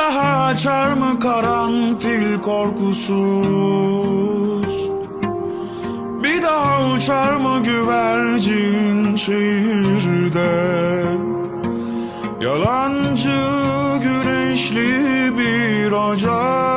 daha açar mı karanfil korkusuz? Bir daha uçar mı güvercin şehirde? Yalancı güneşli bir ocak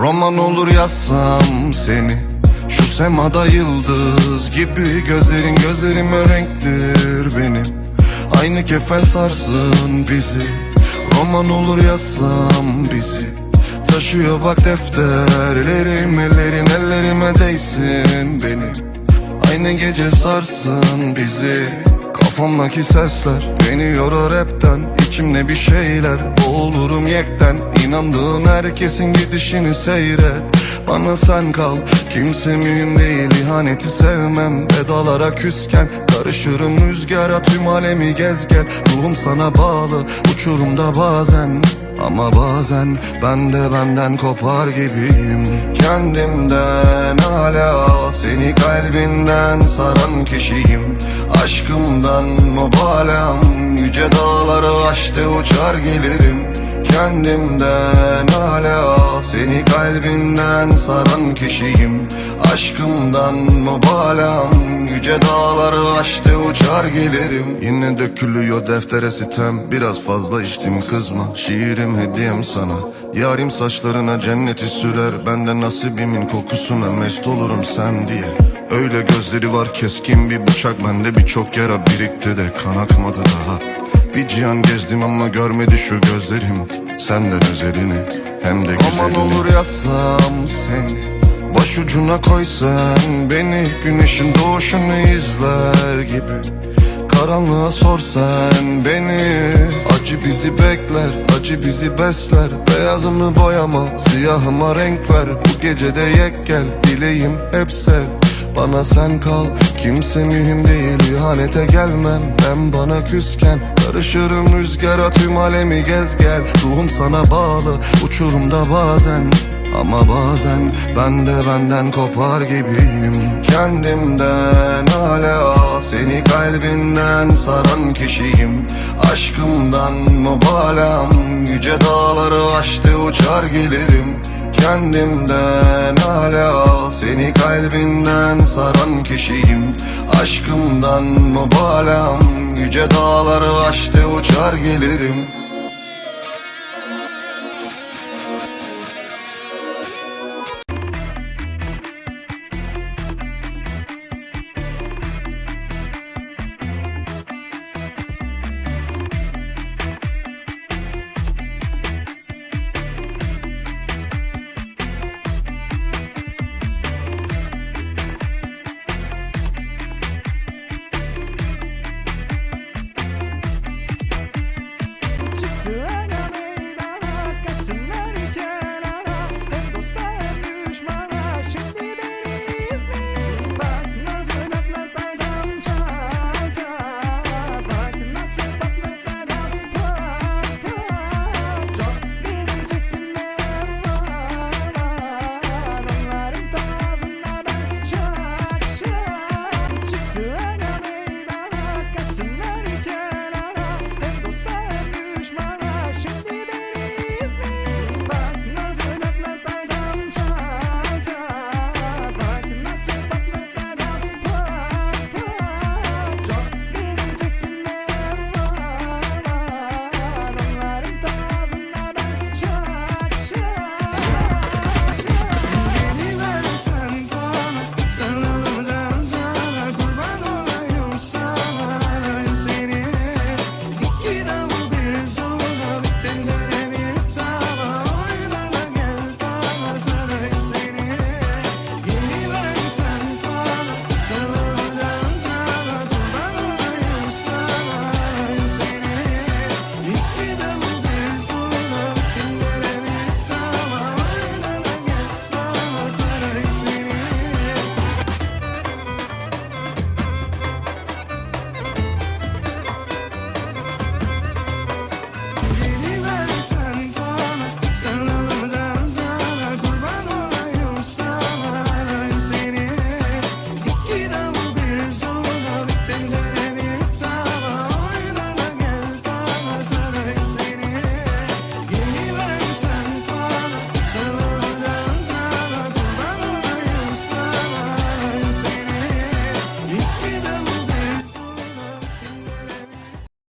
Roman olur yazsam seni. Şu semada yıldız gibi Gözlerin gözlerime renktir benim. Aynı kefen sarsın bizi. Roman olur yazsam bizi. Taşıyor bak defterlerim Ellerin ellerime değsin benim. Aynı gece sarsın bizi Kafamdaki sesler beni yorar hepten. İçimde bir şeyler boğulurum yekten. İnandığın herkesin gidişini seyret. Bana sen kal kimse mühim değil. İhaneti sevmem Pedalara küsken. Karışırım rüzgara tüm alemi gez gel. Ruhum sana bağlı uçurumda bazen ama bazen ben de benden kopar gibiyim. Kendimden hala seni kalbinden saran kişiyim. Aşkımdan mübalağım yüce dağları aştı uçar gelirim. Kendimden hala seni kalbinden saran kişiyim. Aşkımdan mübalağım yüce dağları aştı uçar gelirim. Yine dökülüyor deftere sitem. Biraz fazla içtim kızma. Şiirim hediyem sana. Yarim saçlarına cenneti sürer. Ben de nasibimin kokusuna mest olurum sen diye. Öyle gözleri var keskin bir bıçak. Bende birçok yara birikti de kan akmadı daha. Bir cihan gezdim ama görmedi şu gözlerim. Senden özelini hem de güzelini. Aman olur yazsam seni Başucuna koy sen beni Güneşin doğuşunu izler gibi. Karanlığa sor sen beni Acı bizi bekler, acı bizi besler. Beyazımı boyama, siyahıma renk ver. Bu gecede yek gel, dileğim hep Bana sen kal, kimse mühim değil İhanete gelmem, ben bana küsken Karışırım rüzgara tüm alemi gez gel. Ruhum sana bağlı, uçurumda bazen ama bazen ben de benden kopar gibiyim. Kendimden hala seni kalbinden saran kişiyim. Aşkımdan mübalağım yüce dağları aştı uçar gelirim Kendimden hala seni kalbinden saran kişiyim. Aşkımdan mübalağım yüce dağları aştı uçar gelirim